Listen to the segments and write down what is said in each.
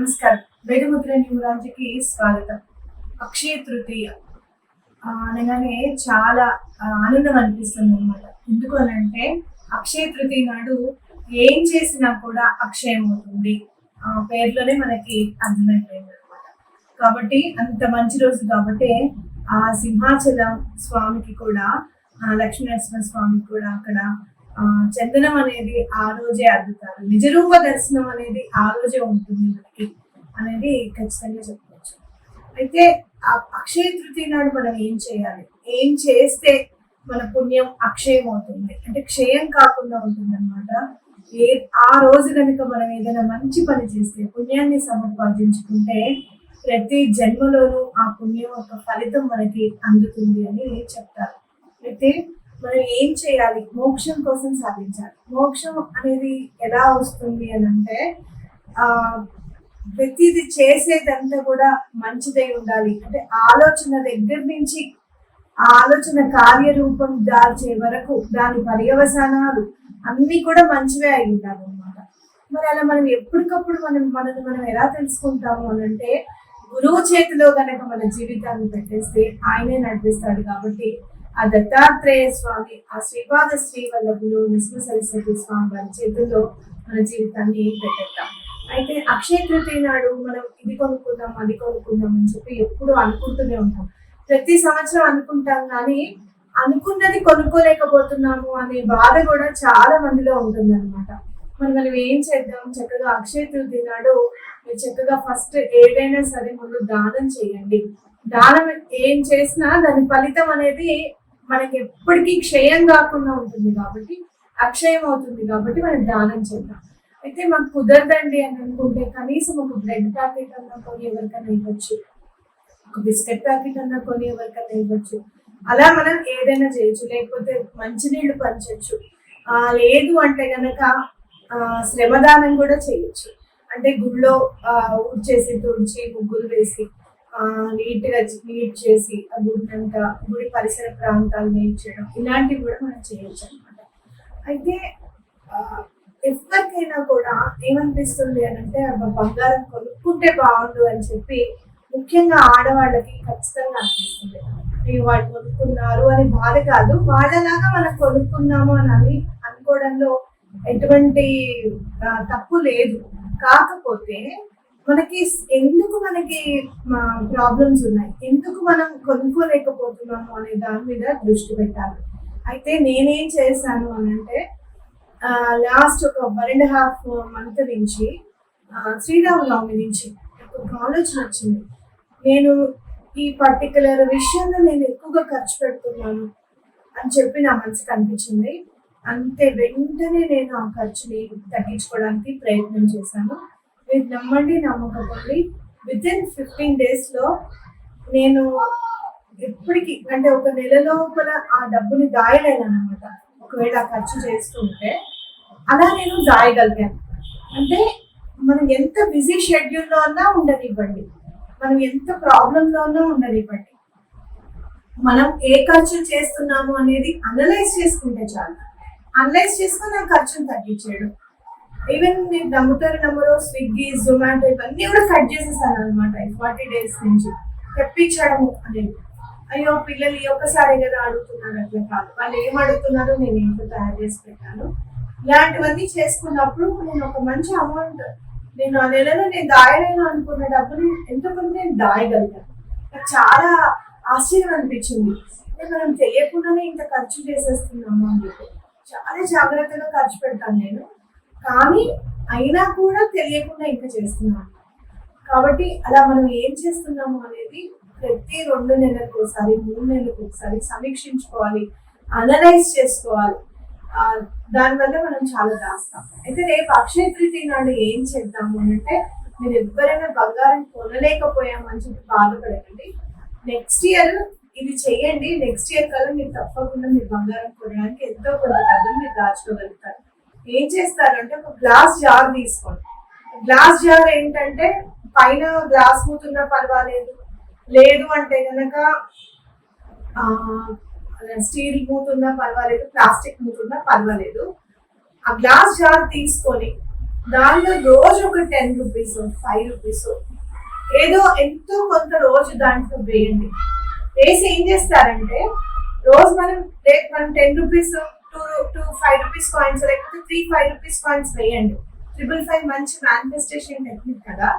నమస్కారం. వేదముద్ర న్యూరాలజీకి స్వాగతం. అక్షయ తృతీయ. అనగానే చాలా ఆనందం అనిపిస్తుంది అనమాట ఎందుకు అని అంటే అక్షయ తృతీయ నాడు ఏం చేసినా కూడా అక్షయం అవుతుంది. ఆ పేర్లోనే మనకి అర్థమైపోయింది అనమాట కాబట్టి అంత మంచి రోజు కాబట్టి ఆ సింహాచలం స్వామికి కూడా లక్ష్మీనరసింహ స్వామికి కూడా అక్కడ చందనం అనేది ఆ రోజే అద్దుతారు నిజరూప దర్శనం అనేది ఆ రోజే ఉంటుంది మనకి అనేది ఖచ్చితంగా చెప్పుకోవచ్చు. అయితే ఆ అక్షయ తృతీయ నాడు మనం ఏం చేయాలి? ఏం చేస్తే మన పుణ్యం అక్షయం అవుతుంది? అంటే క్షయం కాకుండా ఉంటుంది అనమాట ఏ ఆ రోజు కనుక మనం ఏదైనా మంచి పని చేస్తే పుణ్యాన్ని సముపార్జించుకుంటే ప్రతి జన్మలోనూ ఆ పుణ్యం యొక్క ఫలితం మనకి అందుతుంది అని చెప్తారు. అయితే మనం ఏం చేయాలి? మోక్షం కోసం సాధించాలి. మోక్షం అనేది ఎలా వస్తుంది అని అంటే ప్రతిది చేసేదంతా కూడా మంచిదై ఉండాలి. అంటే ఆలోచన దగ్గర నుంచి ఆ ఆలోచన కార్యరూపం దాల్చే వరకు దాని పర్యవసానాలు అన్నీ కూడా మంచివే అయి ఉండాలి అనమాట మరి అలా మనం ఎప్పటికప్పుడు మనం మనల్ని మనం ఎలా తెలుసుకుంటాము అని అంటే గురువు చేతిలో కనుక మన జీవితాన్ని పెట్టేస్తే ఆయనే నడిపిస్తాడు కాబట్టి ఆ దత్తాత్రేయ స్వామి ఆ శ్రీపాద శ్రీ నిశ్వ సరస్వతి స్వామి వారి చేతుల్లో మన జీవితాన్ని పెట్టేద్దాం. అయితే అక్షయ తృతీయ నాడు మనం ఇది కొనుక్కుందాం అది కొనుక్కుందాం అని చెప్పి ఎప్పుడు అనుకుంటూనే ఉంటాం. ప్రతి సంవత్సరం అనుకుంటాం కానీ అనుకున్నది కొనుక్కోలేకపోతున్నాము అనే బాధ కూడా చాలా మందిలో ఉంటుంది అనమాట మరి మనం ఏం చేద్దాం? చక్కగా అక్షయ తృతీయ నాడు మీరు చక్కగా ఫస్ట్ ఏదైనా సరే ముందు దానం చేయండి. దానం ఏం చేసినా దాని ఫలితం అనేది మనకి ఎప్పటికీ క్షయం కాకుండా ఉంటుంది కాబట్టి అక్షయం అవుతుంది కాబట్టి మనం దానం చేద్దాం. అయితే మాకు కుదరదండి అని అనుకుంటే కనీసం ఒక బ్రెడ్ ప్యాకెట్ అన్నా కొని ఎవరికైనా ఇవ్వచ్చు. ఒక బిస్కెట్ ప్యాకెట్ అన్నా కొని ఎవరికైనా ఇవ్వచ్చు. అలా మనం ఏదైనా చేయొచ్చు. లేకపోతే మంచినీళ్ళు పంచవచ్చు ఆ, లేదు అంటే కనుక శ్రమదానం కూడా చేయొచ్చు. అంటే గుళ్ళో ఊడ్చేసి తుడిచి ముగ్గులు వేసి నీట్గా నీట్ చేసి ఆ గుడినంతా గుడి పరిసర ప్రాంతాలు నీట్ చేయడం ఇలాంటివి కూడా మనం చేయొచ్చు అనమాట అయితే ఎవరికైనా కూడా ఏమనిపిస్తుంది అని అంటే బంగారం కొనుక్కుంటే బాగుండు అని చెప్పి ముఖ్యంగా ఆడవాళ్ళకి ఖచ్చితంగా అనిపిస్తుంది. అయ్యో వాళ్ళు కొనుక్కున్నారు అని బాధ కాదు. వాళ్ళలాగా మనం కొనుక్కున్నాము అని అని అనుకోవడంలో ఎటువంటి తప్పు లేదు. కాకపోతే మనకి ఎందుకు మనకి ప్రాబ్లమ్స్ ఉన్నాయి? ఎందుకు మనం కొనుక్కోలేకపోతున్నాము అనే దాని మీద దృష్టి పెట్టాలి. అయితే నేనేం చేశాను అని అంటే లాస్ట్ ఒక వన్ అండ్ హాఫ్ మంత్ నుంచి శ్రీరామనవమి నుంచి ఒక ఆలోచన వచ్చింది. నేను ఈ పర్టికులర్ విషయంలో నేను ఎక్కువగా ఖర్చు పెడుతున్నాను అని చెప్పి నా మనసుకు అనిపించింది. అంతే వెంటనే నేను ఆ ఖర్చుని తగ్గించుకోవడానికి ప్రయత్నం చేశాను. మీరు నమ్మండి నమ్మకపోండి విత్ ఇన్ ఫిఫ్టీన్ డేస్లో నేను ఎప్పటికీ అంటే ఒక నెల లోపల ఆ డబ్బుని దాయలేను అనమాట ఒకవేళ ఖర్చు చేస్తుంటే అలా నేను దాయగలిగాను. అంటే మనం ఎంత బిజీ షెడ్యూల్లో ఉన్నా ఉండనివ్వండి. మనం ఎంత ప్రాబ్లంలో ఉన్నా ఉండనివ్వండి. మనం ఏ ఖర్చు చేస్తున్నాము అనేది అనలైజ్ చేసుకుంటే చాలు. అనలైజ్ చేసుకుని ఆ ఖర్చును తగ్గించేయడం. ఈవెన్ మీరు నమ్ముతారు నమ్మరు స్విగ్గీ జొమాటో ఇవన్నీ కూడా కట్ చేసేసాను అనమాట ఫార్టీ డేస్ నుంచి. తెప్పించడం అనేది అయ్యో పిల్లలు ఈ ఒక్కసారి కదా అడుగుతున్నారు అట్లా కాదు. వాళ్ళు ఏం అడుగుతున్నారో నేను ఇంట్లో తయారు చేసి పెట్టాను. ఇలాంటివన్నీ చేసుకున్నప్పుడు నేను ఒక మంచి అమౌంట్ నేను ఆ నెలలో నేను దాయలేను అనుకున్న డబ్బుని ఎంతో కొంత నేను దాయగలిగాను. నాకు చాలా ఆశ్చర్యం అనిపించింది. మనం తెలియకుండానే ఇంత ఖర్చు చేసేస్తున్నాము అని చెప్పి. చాలా జాగ్రత్తగా ఖర్చు పెడతాను నేను. కానీ అయినా కూడా తెలియకుండా ఇంకా చేస్తున్నాను కాబట్టి అలా మనం ఏం చేస్తున్నాము అనేది ప్రతి రెండు నెలలకు ఒకసారి మూడు నెలలకు ఒకసారి సమీక్షించుకోవాలి అనలైజ్ చేసుకోవాలి. దానివల్ల మనం చాలా రాస్తాం అయితే రేపు అక్షయ తృతీయ నాడు ఏం చేద్దాము అంటే మీరు ఎవరైనా బంగారం కొనలేకపోయామని చెప్పి బాధపడకండి. నెక్స్ట్ ఇయర్ ఇది చేయండి. నెక్స్ట్ ఇయర్ కల్లా మీరు తప్పకుండా మీరు బంగారం కొనడానికి ఎంతో కొంత డబ్బులు మీరు దాచుకోగలుగుతారు. ఏం చేస్తారంటే ఒక గ్లాస్ జార్ తీసుకోండి. గ్లాస్ జార్ ఏంటంటే పైన గ్లాస్ మూతున్నా పర్వాలేదు. లేదు అంటే కనుక స్టీల్ మూతున్నా పర్వాలేదు ప్లాస్టిక్ మూతున్నా పర్వాలేదు. ఆ గ్లాస్ జార్ తీసుకొని దానిలో రోజు ఒక టెన్ రూపీస్ ఫైవ్ రూపీస్ ఏదో ఎంతో కొంత రోజు దాంట్లో వేయండి. వేసి ఏం చేస్తారంటే రోజు మనం మనం ten rupees two two five rupees coins లేకపోతే త్రీ ఫైవ్ రూపీస్ కాయిన్స్ వేయండి. ట్రిపుల్ ఫైవ్ మంచి మేనిఫెస్టేషన్ టెక్నిక్ కదా.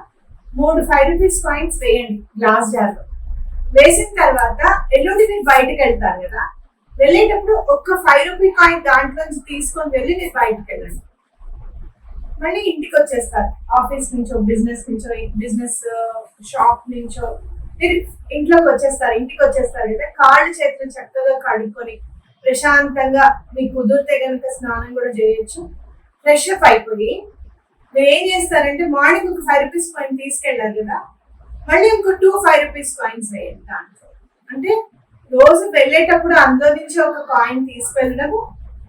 మూడు ఫైవ్ రూపీస్ కాయిన్స్ వేయండి గ్లాస్ జార్లో వేసిన తర్వాత ఎల్లుండి మీరు బయటకు వెళ్తారు కదా. వెళ్ళేటప్పుడు ఒక్క ఫైవ్ రూపీ కాయిన్ దాంట్లో నుంచి తీసుకొని వెళ్ళి మీరు బయటకు వెళ్ళండి. మళ్ళీ ఇంటికి వచ్చేస్తారు. ఆఫీస్ నుంచో బిజినెస్ నుంచో బిజినెస్ షాప్ uh, నుంచో. మీరు ఇంట్లోకి వచ్చేస్తారు ఇంటికి వచ్చేస్తారు కదా. కాళ్ళు చేతులు చక్కగా కడుక్కొని ప్రశాంతంగా మీకు కుదిరితే కనుక స్నానం కూడా చేయొచ్చు. ఫ్రెష్ అప్ అయిపోయి. మీరు ఏం చేస్తారంటే మార్నింగ్ ఒక ఫైవ్ రూపీస్ కాయిన్ తీసుకెళ్ళారు కదా. మళ్ళీ ఇంకో టూ ఫైవ్ రూపీస్ కాయిన్స్ వేయండి దాంట్లో. అంటే రోజు వెళ్ళేటప్పుడు అందులో నుంచి ఒక కాయిన్ తీసుకెళ్ళడము.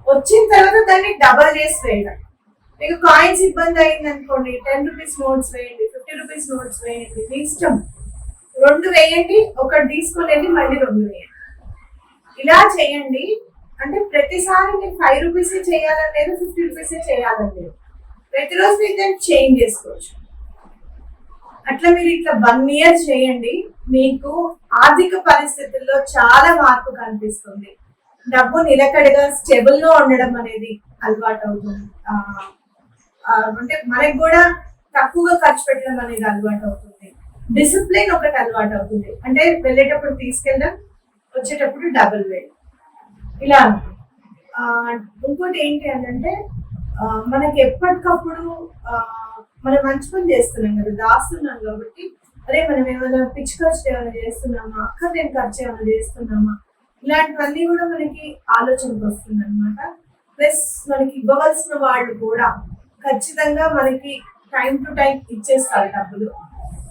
వచ్చిన తర్వాత దాన్ని డబల్ చేసి వేయడం. మీకు కాయిన్స్ ఇబ్బంది అయింది అనుకోండి టెన్ రూపీస్ నోట్స్ వేయండి ఫిఫ్టీ రూపీస్ నోట్స్ వేయండి మీ ఇష్టం. రెండు వేయండి ఒకటి తీసుకోలేండి వెళ్ళి మళ్ళీ రెండు వేయండి. ఇలా చేయండి. అంటే ప్రతిసారి నేను ఫైవ్ రూపీస్ చేయాలని లేదు ఫిఫ్టీ రూపీస్ చేయాలని లేదు ప్రతిరోజు మీరు దాన్ని చేంజ్ చేసుకోవచ్చు. అట్లా మీరు ఇట్లా వన్ ఇయర్ చేయండి. మీకు ఆర్థిక పరిస్థితుల్లో చాలా మార్పు కనిపిస్తుంది. డబ్బు నిలకడగా స్టెబుల్గా ఉండడం అనేది అలవాటు అవుతుంది. అంటే మనకు కూడా తక్కువగా ఖర్చు పెట్టడం అనేది అలవాటు అవుతుంది. డిసిప్లిన్ ఒకటి అలవాటు అవుతుంది. అంటే వెళ్ళేటప్పుడు తీసుకెళ్ళడం వచ్చేటప్పుడు డబుల్ వేయడం ఇలా ఆ, ఇంకోటి ఏంటి అంటే మనకి ఎప్పటికప్పుడు ఆ, మనం మంచి పని చేస్తున్నాం కదా దాస్తున్నాం కాబట్టి అదే మనం ఏమైనా పిచ్చి ఖర్చు ఏమైనా చేస్తున్నామా అక్కర్లేని ఖర్చు ఏమైనా చేస్తున్నామా ఇలాంటివన్నీ కూడా మనకి ఆలోచనకు వస్తుంది అనమాట ప్లస్ మనకి ఇవ్వవలసిన వాళ్ళు కూడా ఖచ్చితంగా మనకి టైం టు టైం ఇచ్చేస్తారు డబ్బులు.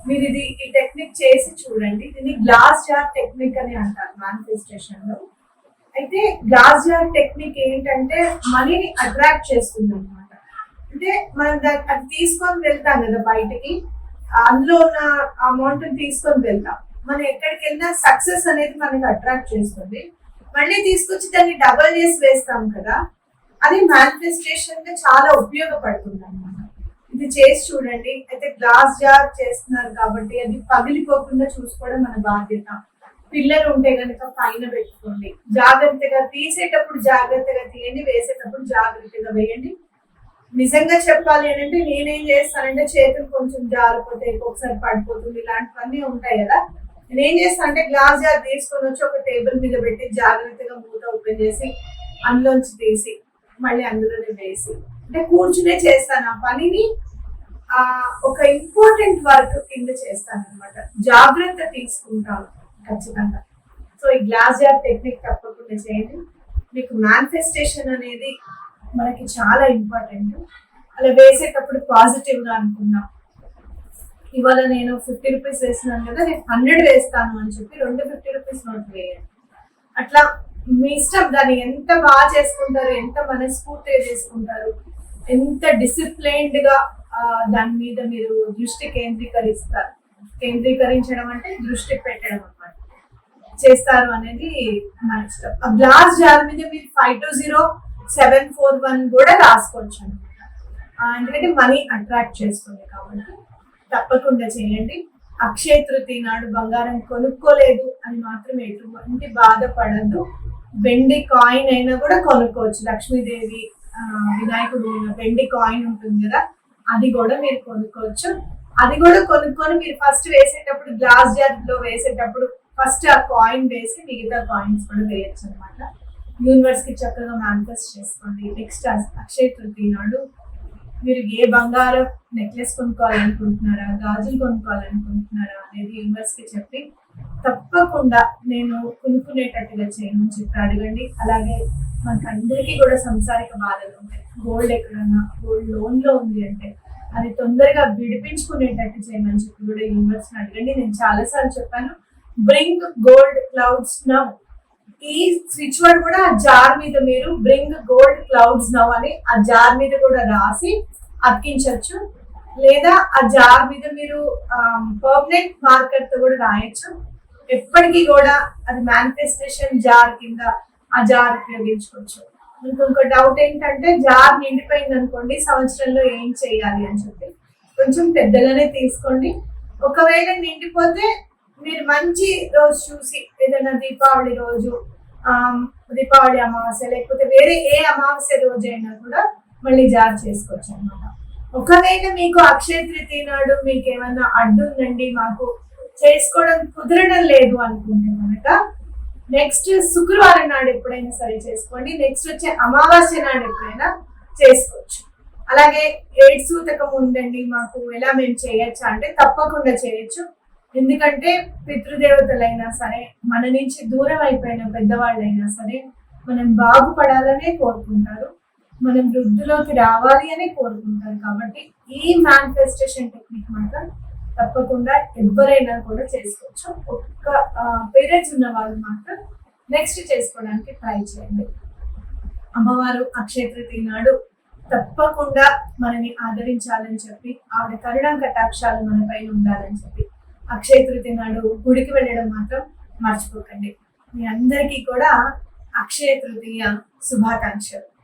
మీరు ఇది ఈ టెక్నిక్ చేసి చూడండి. దీన్ని గ్లాస్ జార్ టెక్నిక్ అని అంటారు మేనిఫెస్టేషన్లో. అయితే గ్లాస్ జార్ టెక్నిక్ ఏంటంటే మనీని అట్రాక్ట్ చేస్తుంది అనమాట అంటే మనం దాన్ని అది తీసుకొని వెళ్తాం కదా బయటికి. అందులో ఉన్న అమౌంట్ తీసుకొని వెళ్తాం. మనం ఎక్కడికి వెళ్ళినా సక్సెస్ అనేది మనకి అట్రాక్ట్ చేస్తుంది. మళ్ళీ తీసుకొచ్చి దాన్ని డబల్ చేసి వేస్తాం కదా. అది మేనిఫెస్టేషన్గా చాలా ఉపయోగపడుతుంది అనమాట ఇది చేసి చూడండి. అయితే గ్లాస్ జార్ చేస్తున్నారు కాబట్టి అది పగిలిపోకుండా చూసుకోవడం మన బాధ్యత. పిల్లలు ఉంటే కనుక పైన పెట్టుకోండి. జాగ్రత్తగా తీసేటప్పుడు జాగ్రత్తగా తీయండి. వేసేటప్పుడు జాగ్రత్తగా వేయండి. నిజంగా చెప్పాలి అని అంటే నేనేం చేస్తానంటే చేతులు కొంచెం జారిపోతే ఒకసారి పడిపోతుంది. ఇలాంటివన్నీ ఉంటాయి కదా. నేనేం చేస్తాను అంటే గ్లాస్ జార్ తీసుకొని వచ్చి ఒక టేబుల్ మీద పెట్టి జాగ్రత్తగా మూత ఓపెన్ చేసి అందులోంచి తీసి మళ్ళీ అందులోనే వేసి. అంటే కూర్చునే చేస్తాను. ఆ పనిని ఒక ఇంపార్టెంట్ వర్క్ కింద చేస్తాను అనమాట జాగ్రత్త తీసుకుంటాను ఖచ్చితంగా. సో ఈ గ్లాస్ జార్ టెక్నిక్ తప్పకుండా చేయండి. మీకు మేనిఫెస్టేషన్ అనేది మనకి చాలా ఇంపార్టెంట్ అలా వేసేటప్పుడు పాజిటివ్గా అనుకున్నాం. ఇవాళ నేను ఫిఫ్టీ రూపీస్ వేసినాను కదా నేను హండ్రెడ్ వేస్తాను అని చెప్పి రెండు ఫిఫ్టీ రూపీస్ నోట్ వేయండి అట్లా మీ ఇష్టం దాన్ని ఎంత బాగా చేసుకుంటారు ఎంత మనస్ఫూర్తిగా చేసుకుంటారు ఎంత డిసిప్లైన్డ్గా దాని మీద మీరు దృష్టి కేంద్రీకరిస్తారు. కేంద్రీకరించడం అంటే దృష్టి పెట్టడం అనమాట చేస్తారు అనేది మన ఇష్టం. ఆ గ్లాస్ జార్ మీద మీరు five two zero seven four one కూడా రాసుకోవచ్చు అనమాట ఎందుకంటే మనీ అట్రాక్ట్ చేస్తుంది కాబట్టి తప్పకుండా చేయండి. అక్షయ తృతీయ నాడు బంగారం కొనుక్కోలేదు అని మాత్రం ఎటువంటి బాధపడద్దు. వెండి కాయిన్ అయినా కూడా కొనుక్కోవచ్చు. లక్ష్మీదేవి వినాయకుడు వెండి కాయిన్ ఉంటుంది కదా. అది కూడా మీరు కొనుక్కోవచ్చు. అది కూడా కొనుక్కొని మీరు ఫస్ట్ వేసేటప్పుడు గ్లాస్ జార్లో వేసేటప్పుడు ఫస్ట్ ఆ కాయిన్ వేసి మిగతా కాయిన్స్ కూడా వేయచ్చు అనమాట యూనివర్స్కి చక్కగా మేనిఫెస్ట్ చేసుకోండి. నెక్స్ట్ అక్షయ తృతీయ నాడు మీరు ఏ బంగారం నెక్లెస్ కొనుక్కోవాలనుకుంటున్నారా గాజులు కొనుక్కోవాలనుకుంటున్నారా అనేది యూనివర్స్కి చెప్పి తప్పకుండా నేను కొనుక్కునేటట్టుగా చేయను చెప్పి అడగండి. అలాగే మనకు అందరికీ కూడా సంసారిక బాధలు ఉంటాయి. గోల్డ్ ఎక్కడన్నా గోల్డ్ లోన్లో ఉంది అంటే అది తొందరగా విడిపించుకునేటట్టు చేయమని చెప్పి కూడా యూనివర్స్ అడగండి. నేను చాలా సార్లు చెప్పాను బ్రింగ్ గోల్డ్ క్లౌడ్స్ నౌ ఈ స్విచ్ వర్డ్ కూడా ఆ జార్ మీద మీరు బ్రింగ్ గోల్డ్ క్లౌడ్స్ నౌ అని ఆ జార్ మీద కూడా రాసి అతికించవచ్చు. లేదా ఆ జార్ మీద మీరు పర్మనెంట్ మార్కర్తో కూడా రాయొచ్చు. ఎప్పటికీ కూడా అది మేనిఫెస్టేషన్ జార్ కింద ఆ జార్ ఉపయోగించుకోవచ్చు. మీకు డౌట్ ఏంటంటే జార్ నిండిపోయింది అనుకోండి సంవత్సరంలో ఏం చేయాలి అని చెప్పి. కొంచెం పెద్దగానే తీసుకోండి. ఒకవేళ నిండిపోతే మీరు మంచి రోజు చూసి ఏదైనా దీపావళి రోజు దీపావళి అమావాస్య లేకపోతే వేరే ఏ అమావాస్య రోజు అయినా కూడా మళ్ళీ జార్ చేసుకోవచ్చు అనమాట ఒకవేళ మీకు అక్షయ తృతీయ నాడు మీకు ఏమైనా అడ్డు ఉందండి మాకు చేసుకోవడం కుదరడం లేదు అనుకుంటే కనుక నెక్స్ట్ శుక్రవారం నాడు ఎప్పుడైనా సరే చేసుకోండి. నెక్స్ట్ వచ్చే అమావాస్య నాడు ఎప్పుడైనా చేసుకోవచ్చు. అలాగే ఏడ్ సూతకం ఉందండి మాకు ఎలా మేము చేయొచ్చా అంటే తప్పకుండా చేయొచ్చు. ఎందుకంటే పితృదేవతలైనా సరే మన నుంచి దూరం అయిపోయిన పెద్దవాళ్ళైనా సరే మనం బాగుపడాలనే కోరుకుంటారు. మనం వృద్ధిలోకి రావాలి అనే కోరుకుంటారు. కాబట్టి ఈ మేనిఫెస్టేషన్ టెక్నిక్ మాత్రం తప్పకుండా ఎవరైనా కూడా చేసుకోవచ్చు. ఒక్క పేరెంట్స్ ఉన్న వాళ్ళు మాత్రం నెక్స్ట్ చేసుకోవడానికి ట్రై చేయండి. అమ్మవారు అక్షయ తృతీయ నాడు తప్పకుండా మనని ఆదరించాలని చెప్పి ఆవిడ కరుణా కటాక్షాలు మన పైన ఉండాలని చెప్పి అక్షయ తృతీయ నాడు గుడికి వెళ్ళడం మాత్రం మర్చిపోకండి. మీ అందరికీ కూడా అక్షయ తృతీయ శుభాకాంక్షలు.